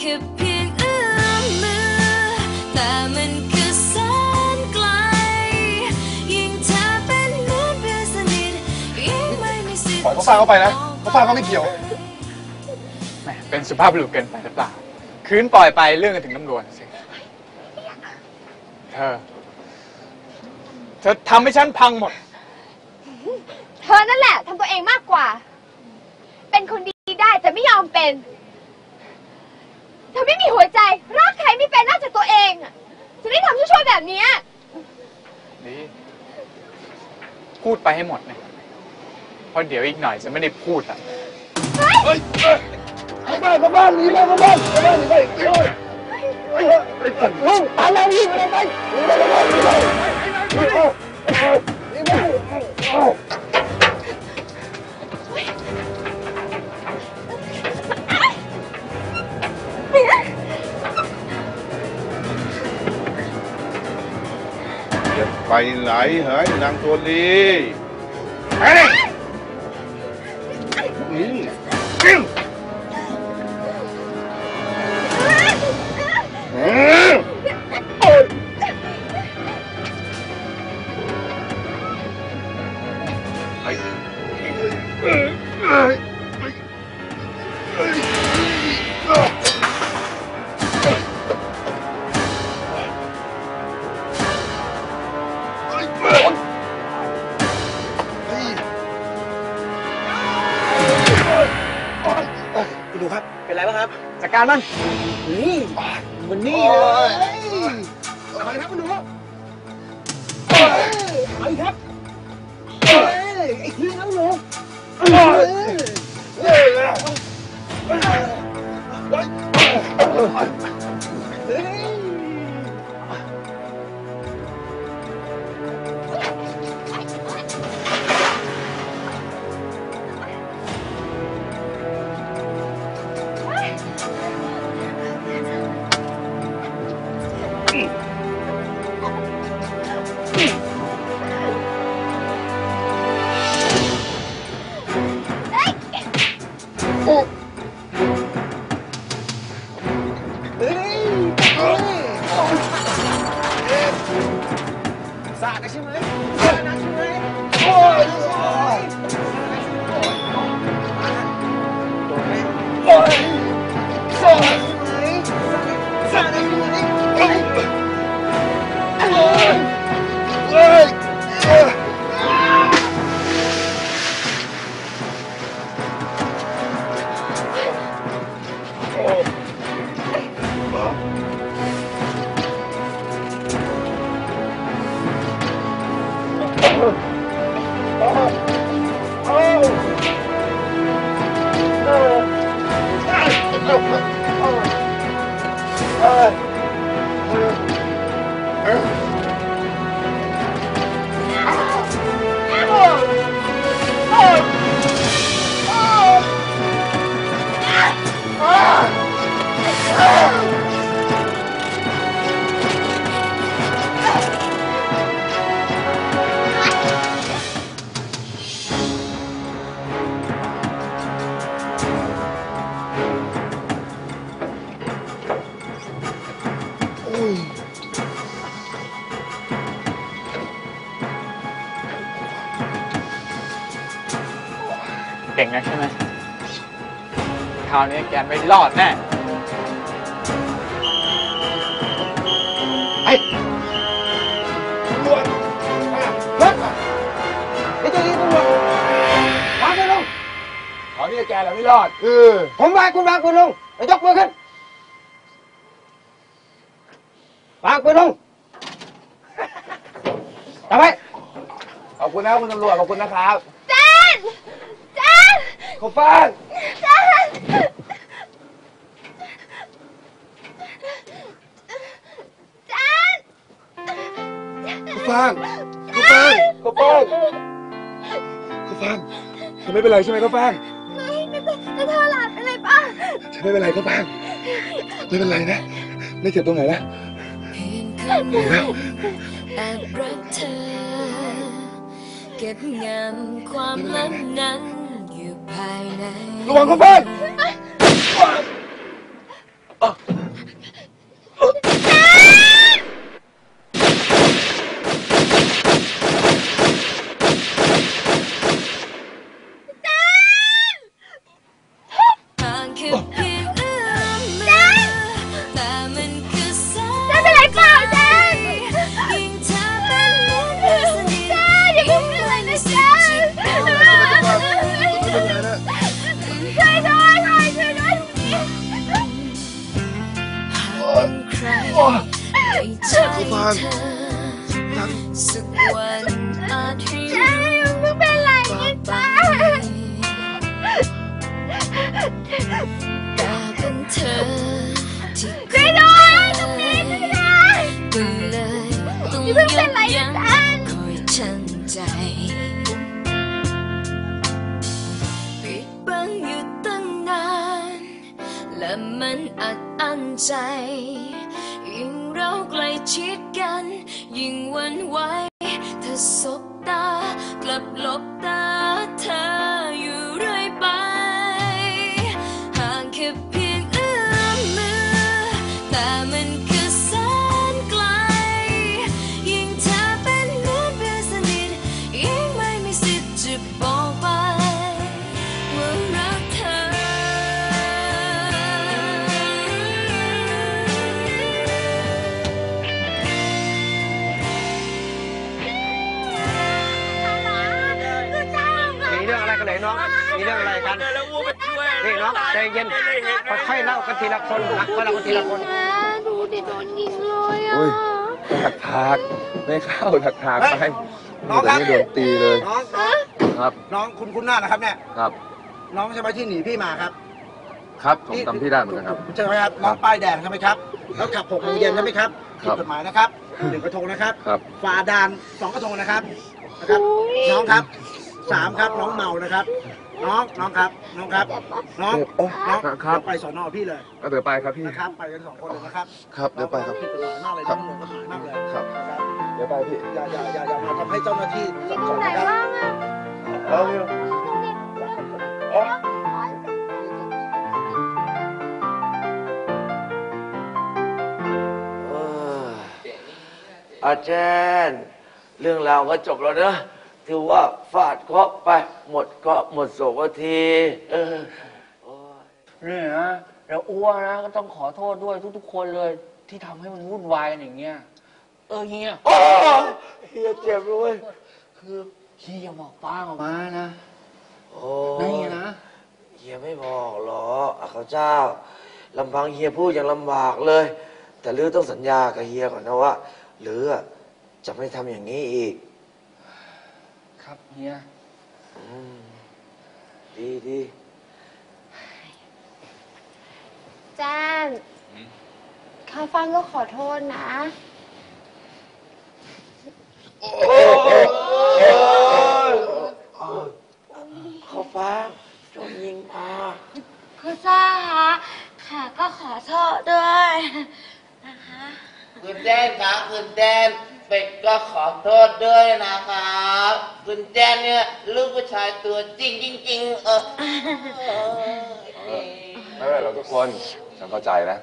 แค่เพียงเอื้อมมือ แต่มันคือแสนไกล ยิ่งเธอเป็นเหมือนเพื่อนสนิทยิ่งไม่มีสิทธิ์ปล่อยเขาฟางเข้าไปนะเขาฟางเขาไม่เกี่ยว แหมเป็นสุภาพบุรุษเกินไปหรือเปล่า คืนปล่อยไปเรื่องกันถึงตำรวจสิ เธอ เธอทำให้ฉันพังหมด เธอนั่นแหละทำตัวเองมากกว่า เป็นคนดีได้แต่ไม่ยอมเป็นเธอไม่มีหัวใจ รักใครไม่เป็นนอกจากตัวเองอะจะได้ทำชั่วๆแบบเนี้ยดีพูดไปให้หมดเนี่ยเพราะเดี๋ยวอีกหน่อยจะไม่ได้พูดละเฮ้ยเข้าบ้านเข้าบ้านหนีไปเข้าบ้านเข้าบ้านหนีไปหนีไปลุงตามเราหนีไปไปหนีไปหนีไปหนีไปหนีไไปไหนเหรอนางตัวดีไป คุณดูครับ เป็นไรบ้างครับ จัดการมันนี่มันนี่เลยไปครับคุณดูไปครับเอ้ยไอ้ทีครับคุณดูเอ้ย สาดน เก่งนะใช่ไหมคราวนี้แกไม่รอดแน่ไอ้ตำรวจรถไอ้เจ้าหน้าที่ตำรวจวางมือลงคราวนี้แกแหละไม่รอด เออ ผมวางคุณวางคุณลงแล้วยกมือขึ้นวางคุณลงจับไว้ขอบคุณนะครับคุณตำรวจขอบคุณนะครับแจนแจน เขาฟางแจนแจนเขาฟางเขาฟางเขาฟางเขาฟางเธอไม่เป็นไรใช่ไหมเขาฟางไม่ไม่เป็นแล้วเธอหลับไปเลยป่ะฉันไม่เป็นไรเขาฟางไม่เป็นไรนะ ไม่เจ็บตรงไหนนะเพียงคำเดียวแอบรักเธอ เก็บงำความลับนั้น อยู่ภา ทักวันอาจให้ใช่มึงเป็นไรเนี่ยจ้าแต่เป็นเธอที่ช่วยด้วยตรงนี้ช่วยด้วยก็เลยต้องนี่เพิ่งยัเป็นไรยั้งจ้าคอยชั่งใจปิดบังอยู่ตั้งนาน และมันอัดอั้นใจ ชิดกัน ยิ่งวันไหวเธอสบตากลับหลบตา เรื่องอะไรกันไหนน้อง มีเรื่องอะไรกันนี่น้องใจเย็นค่อยๆเล่ากันทีละคนนะค่อยเล่ากันทีละคนดูดิโดนยิงเลยอะอุ้ยถักถากไม่เข้าถักถากไปน้องคแต่รับไม่โดนตีเลยน้องน้องครับ น้องคุณคุณหน้านะครับเนี่ยครับ น้องใช่ไหมที่หนีพี่มาครับ ครับผมจำที่ได้เหมือนกันครับใช่ไหมครับน้องป้ายแดงใช่ไหมครับ แล้วขับหกโมงเย็นใช่ไหมครับคผิรัดบกฎหมายนะครับหนึ่งกระทงนะครับครับฝ่าด่านสองกระทงนะครับนะครับ น้องครับ สามครับน้องเมานะครับ น้องน้องครับ น้องครับ น้องโอ้น้องครับ เดี๋ยวไปสอนอพี่เลยเอาเดี๋ยวไปครับพี่ นะครับไปกันสองคนเลยนะครับครับเดี๋ยวไปครับ ผิดกฎหมายมากเลยครันะบผิดกฎหมายมากเลยครับ นะครับเดี๋ยวไปพี่อย่าอย่าอย่าอย่ามาทำให้เจ้าหน้าที่สับสนไหนนะครับบ้างอะเอาเร็วเอออาจารย์ เรื่องราวก็จบแล้วนะ ถือว่าฟาดเคราะห์ไป หมดเคราะห์หมดโศกทีเออโอ้ยนี่นะแล้วอ้วนะก็ต้องขอโทษด้วยทุก ๆ คนเลยที่ทำให้มันวุ่นวายกันอย่างเงี้ย เออเฮียโอ้ยเฮียเจ็บด้วยคือเฮียบอกป้างออกมานะโอ้นี่ยนะเฮียไม่บอกหรอกอะเขาเจ้าลำพังเฮียพูดยังลำบากเลย แต่ลือต้องสัญญากับเฮียก่อนนะว่าหรือจะไม่ทำอย่างนี้อีก ครับเฮียอืมดีดีแจ้นข้าฟังก็ขอโทษนะเขาฟ้าโดนยิงมาคุณซ่าคะค่ะก็ขอโทษด้วยนะคะคุณแจนครับคุณแจน เป็ดก็ขอโทษด้วยนะครับคุณแจนเนี่ยลูกผู้ชายตัวจริงจริงๆเออไม่เป็นไรเราทุกคนฉันเข้าใจนะ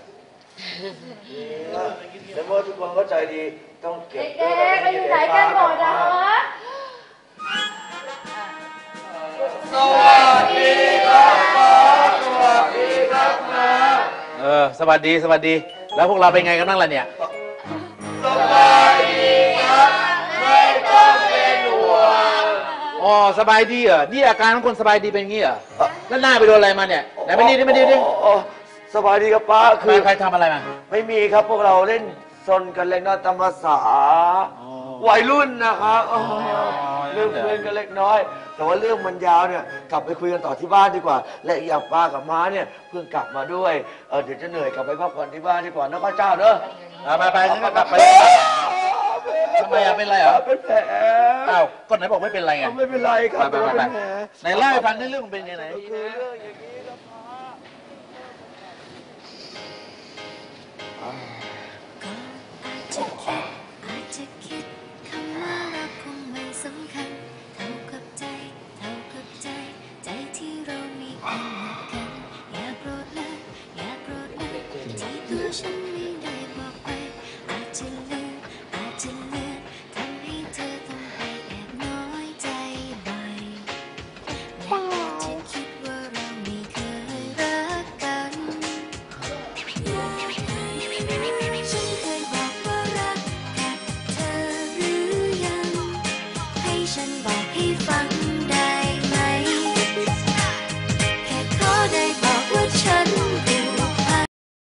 แต่เมื่อทุกคนเข้าใจดีต้องเก็บเด็กๆไปอยู่ไหนกันหมดอะคะเออสวัสดีสวัสดี แล้วพวกเราเป็นไงกันบ้างล่ะเนี่ย อ๋อสบายดีเหรอนี่อาการของคนสบายดีเป็นอย่างงี้เหรอแล้วหน้าไปโดนอะไรมาเนี่ยไหนไม่ดีดิไม่ดีดิโอ้โอ้สบายดีครับป้าใคคืรอใครทำอะไรมา ไม่มีครับพวกเราเล่นซนกันเล็กน้อยตามภาษาอ๋อวัยรุ่นนะครับโอ้อย่างนั้เรื่องนเหรอเพื่อนกันเล็กน้อย แต่ว่าเรื่องมันยาวเนี่ยกลับไปคุยกันต่อที่บ้านดีกว่า และอีกอย่างป้ากับม้าเนี่ยเพิ่งกลับมาด้วยเออเดี๋ยวจะเหนื่อยกลับไปพักผ่อนที่บ้านดีกว่านะข้าเจ้าเนอะเอาไปไปงั้นก็กลับไป ทำไมอะเป็นไรเหรอเป็นแผลอ้าวก็ไหนบอกไม่เป็นไรไงไม่เป็นไรครับไปไปไปเป็นแผลไหนเล่าให้ฟังได้เรื่องมันเป็นยังไงคือเรื่องอย่างนี้นะป้าก็อ